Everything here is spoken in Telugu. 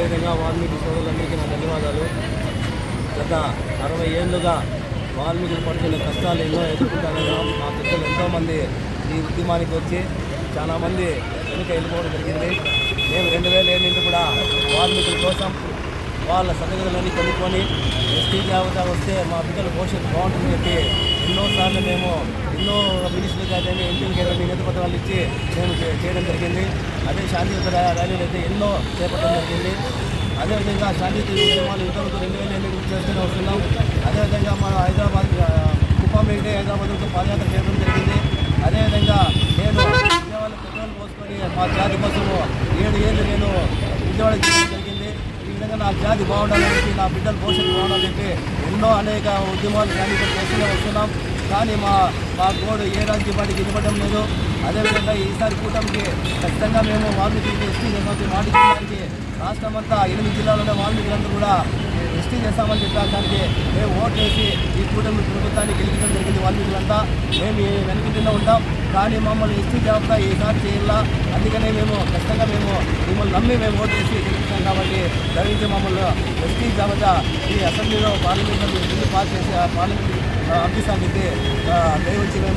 అదేవిధంగా వాల్మీకి సోదరులందరికీ నా ధన్యవాదాలు. గత అరవై ఏళ్ళుగా వాల్మీకులు పడుతున్న కష్టాలు ఎన్నో ఎదుర్కొంటానో మా పెద్దలు ఎంతోమంది ఈ ఉద్యమానికి వచ్చి చాలామంది వెనుక వెళ్ళిపోవడం జరిగింది. మేము రెండు వేల ఏళ్ళ కూడా వాల్మీకుల కోసం వాళ్ళ సదగదులన్నీ కొనుక్కొని ఎస్టీ జాబితా వస్తే మా పిల్లల భవిష్యత్తు బాగుంటుందని చెప్పి ఎన్నోసార్లు మేము ఎన్నో మినిస్టర్లు కానీ ఎంపీలు కానీ వినతి పత్రాలు ఇచ్చి మేము చేయడం జరిగింది. అదే శాంతియుత ర్యాలీలు అయితే ఎన్నో చేపట్టడం జరిగింది. అదేవిధంగా శాంతియుత ఉద్యమాలు ఇంతవరకు రెండు వేల ఎనిమిది చేస్తూనే వస్తున్నాం. అదేవిధంగా మన హైదరాబాద్ కుప్పం వెళ్ళి హైదరాబాద్కు పాదయాత్ర చేయడం జరిగింది. అదేవిధంగా నేను విజయవాడ పెట్రోల్ పోసుకొని మా జాతి కోసము ఏడు ఏళ్ళు నేను విజయవాడ చేయడం జరిగింది. విధంగా నా జాతి బాగుండాలని నా బిడ్డల భవిష్యత్తు బాగుండాలని చెప్పి ఎన్నో అనేక ఉద్యమాలు కానీ చేస్తూనే వస్తున్నాం. కానీ మా మా గోడు ఏ రాజకీయ పార్టీకి ఇవ్వడం లేదు. అదేవిధంగా ఈసారి కూటమికి ఖచ్చితంగా మేము వాల్మీకి ఎస్టీ చేసామని చేయడానికి రాష్ట్రం అంతా ఎనిమిది జిల్లాలో వాల్మీకులందరూ కూడా ఎస్టీ చేస్తామని చెప్పడానికి దానికి మేము ఓటు ఈ కూటమి ప్రభుత్వాన్ని గెలిపించడం జరిగింది వాల్మీకులంతా. మేము ఈ ఉంటాం. కానీ మమ్మల్ని ఎస్టీ జాబితా ఈసారి చేయాలా. అందుకనే మేము ఖచ్చితంగా మేము మిమ్మల్ని నమ్మి మేము ఓటు వేసి గెలిపించాం దయచేసి మమ్మల్ని ఎస్టీ జాబితా ఈ అసెంబ్లీలో పార్లమెంట్లో బిల్లు పాస్ చేసి పార్లమెంట్ ఆఫీస్ దయవచ్చి మేము